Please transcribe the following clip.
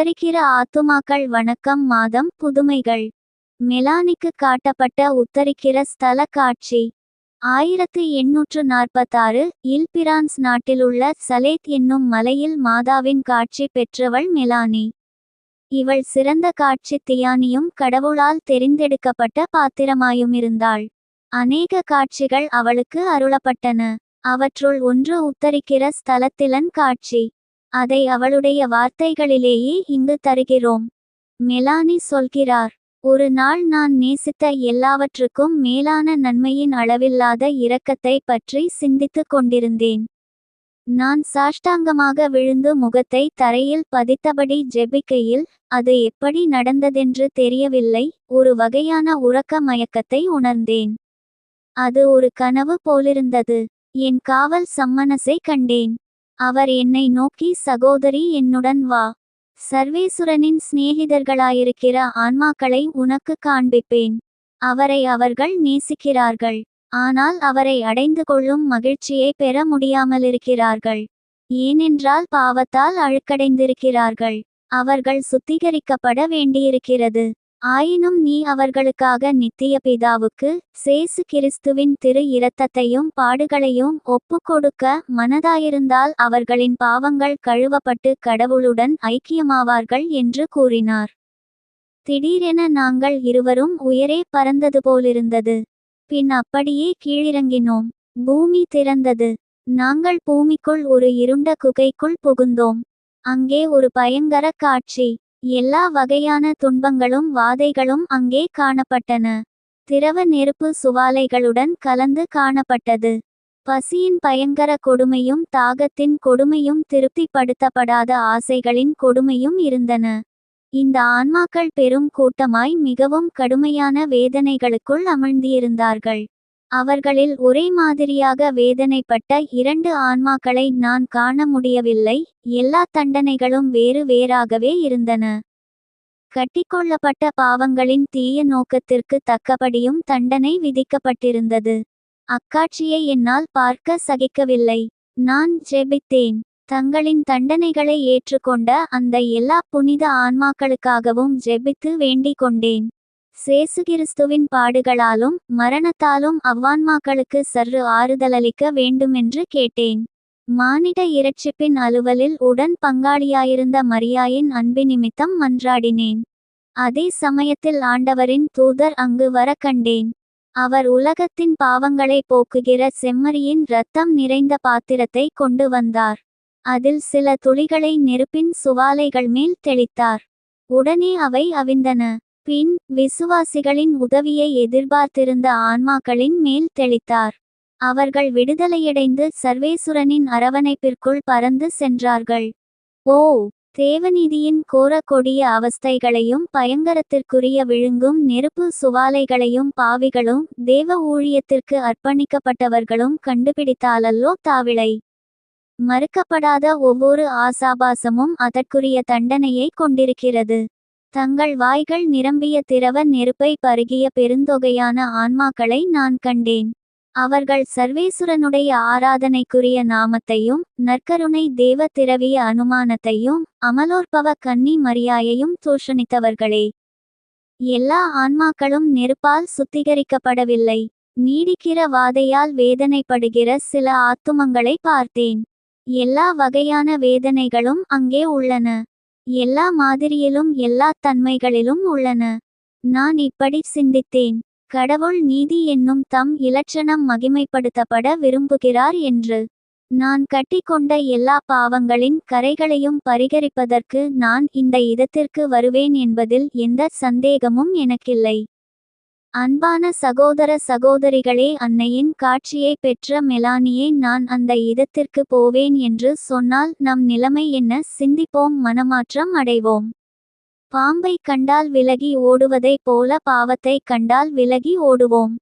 ஆத்துமாக்கள் வணக்கம் மாதம் புதுமைகள். மெலானிக்கு காட்டப்பட்ட உத்தரிக்கிற ஸ்தல காட்சி. ஆயிரத்து எண்ணூற்று நாற்பத்தாறு இல் பிரான்ஸ் நாட்டிலுள்ள சலேத் என்னும் மலையில் மாதாவின் காட்சி பெற்றவள் மெலானி. இவள் சிறந்த காட்சி தியானியும் கடவுளால் தெரிந்தெடுக்கப்பட்ட பாத்திரமாயுமிருந்தாள் அநேக காட்சிகள் அவளுக்கு அருளப்பட்டன. அவற்றுள் ஒன்று உத்தரிக்கிற ஸ்தலத்திலன் காட்சி. அதை அவளுடைய வார்த்தைகளிலேயே இங்கு தருகிறோம். மெலானி சொல்கிறார் ஒரு நாள் நான் நேசித்த எல்லாவற்றுக்கும் மேலான நன்மையின் அளவில்லாத இரக்கத்தை பற்றி சிந்தித்துக் கொண்டிருந்தேன். நான் சாஷ்டாங்கமாக விழுந்து முகத்தை தரையில் பதித்தபடி ஜெபிக்கையில் அது எப்படி நடந்ததென்று தெரியவில்லை ஒரு வகையான உறக்க மயக்கத்தை உணர்ந்தேன். அது ஒரு கனவு போலிருந்தது. என் காவல் சம்மனசை கண்டேன். அவர் என்னை நோக்கி சகோதரி என்னுடன் வா. சர்வேசுரனின் சிநேகிதர்களாயிருக்கிற ஆன்மாக்களை உனக்கு காண்பிப்பேன். அவரை அவர்கள் நேசிக்கிறார்கள். ஆனால் அவரை அடைந்து கொள்ளும் மகிழ்ச்சியை பெற முடியாமலிருக்கிறார்கள். ஏனென்றால் பாவத்தால் அழுக்கடைந்திருக்கிறார்கள். அவர்கள் சுத்திகரிக்கப்பட வேண்டியிருக்கிறது. ஆயினும் நீ அவர்களுக்காக நித்திய பிதாவுக்கு சேசு கிறிஸ்துவின் திரு இரத்தத்தையும் பாடுகளையும் ஒப்புக்கொடுக்க மனதாயிருந்தால் அவர்களின் பாவங்கள் கழுவப்பட்டு கடவுளுடன் ஐக்கியமாவார்கள் என்று கூறினார். திடீரென நாங்கள் இருவரும் உயரே பறந்தது போலிருந்தது. பின் அப்படியே கீழிறங்கினோம். பூமி திறந்தது. நாங்கள் பூமிக்குள் ஒரு இருண்ட குகைக்குள் புகுந்தோம். அங்கே ஒரு பயங்கர காட்சி. எல்லா வகையான துன்பங்களும் வாதைகளும் அங்கே காணப்பட்டன. திரவ நெருப்பு சுவாலைகளுடன் கலந்து காணப்பட்டது. பசியின் பயங்கர கொடுமையும் தாகத்தின் கொடுமையும் திருப்திப்படுத்தப்படாத ஆசைகளின் கொடுமையும் இருந்தன. இந்த ஆன்மாக்கள் பெரும் கூட்டமாய் மிகவும் கடுமையான வேதனைகளுக்குள் அமிழ்ந்திருந்தார்கள் அவர்களில் ஒரே மாதிரியாக வேதனைப்பட்ட இரண்டு ஆன்மாக்களை நான் காண முடியவில்லை. எல்லா தண்டனைகளும் வேறு வேறாகவே இருந்தன. கட்டிக்கொள்ளப்பட்ட பாவங்களின் தீய நோக்கத்திற்கு தக்கபடியும் தண்டனை விதிக்கப்பட்டிருந்தது. அக்காட்சியை என்னால் பார்க்க சகிக்கவில்லை. நான் ஜெபித்தேன். தங்களின் தண்டனைகளை ஏற்றுக்கொண்ட அந்த எல்லா புனித ஆன்மாக்களுக்காகவும் ஜெபித்து வேண்டிக் கொண்டேன் சேசுகிறிஸ்துவின் பாடுகளாலும் மரணத்தாலும் அவ்வான்மாக்களுக்கு சற்று ஆறுதலளிக்க வேண்டுமென்று கேட்டேன். மானிட இரட்சிப்பின் அலுவலில் உடன் பங்காளியாயிருந்த மரியாயின் அன்பு நிமித்தம் மன்றாடினேன். அதே சமயத்தில் ஆண்டவரின் தூதர் அங்கு வர கண்டேன். அவர் உலகத்தின் பாவங்களை போக்குகிற செம்மறியின் இரத்தம் நிறைந்த பாத்திரத்தை கொண்டு வந்தார். அதில் சில துளிகளை நெருப்பின் சுவாலைகள் மேல் தெளித்தார். உடனே அவை அவிந்தன. பின் விசுவாசிகளின் உதவியை எதிர்பார்த்திருந்த ஆன்மாக்களின் மேல் தெளித்தார். அவர்கள் விடுதலையடைந்து சர்வேசுரனின் அரவணைப்பிற்குள் பறந்து சென்றார்கள். ஓ தேவநீதியின் கோர கொடிய அவஸ்தைகளையும் பயங்கரத்திற்குரிய விழுங்கும் நெருப்பு சுவாலைகளையும் பாவிகளும் தேவ ஊழியத்திற்கு அர்ப்பணிக்கப்பட்டவர்களும் கண்டுபிடித்தாலல்லோ தாவிளை மறுக்கப்படாத ஒவ்வொரு ஆசாபாசமும் அதற்குரிய தண்டனையை கொண்டிருக்கிறது. தங்கள் வாய்கள் நிரம்பிய திரவ நெருப்பை பருகிய பெருந்தொகையான ஆன்மாக்களை நான் கண்டேன். அவர்கள் சர்வேசுரனுடைய ஆராதனைக்குரிய நாமத்தையும் நற்கருணை தேவ திரவிய அனுமானத்தையும் அமலோற்பவ கன்னி மரியாயையும் தூஷணித்தவர்களே. எல்லா ஆன்மாக்களும் நெருப்பால் சுத்திகரிக்கப்படவில்லை. நீடிக்கிற வாதையால் வேதனைப்படுகிற சில ஆத்துமங்களை பார்த்தேன். எல்லா வகையான வேதனைகளும் அங்கே உள்ளன. எல்லா மாதிரியிலும் எல்லா தன்மைகளிலும் உள்ளன. நான் இப்படி சிந்தித்தேன். கடவுள் நீதி என்னும் தம் இலட்சணம் மகிமைப்படுத்தப்பட விரும்புகிறார் என்று. நான் கட்டிக்கொண்ட எல்லா பாவங்களின் கரைகளையும் பரிகரிப்பதற்கு நான் இந்த இடத்திற்கு வருவேன் என்பதில் எந்த சந்தேகமும் எனக்கில்லை. அன்பான சகோதர சகோதரிகளே அன்னையின் காட்சியை பெற்ற மெலானியை நான் அந்த இடத்திற்கு போவேன் என்று சொன்னால் நம் நிலைமை என்ன? சிந்திப்போம் மனமாற்றம் அடைவோம். பாம்பை கண்டால் விலகி ஓடுவதைப் போல பாவத்தை கண்டால் விலகி ஓடுவோம்.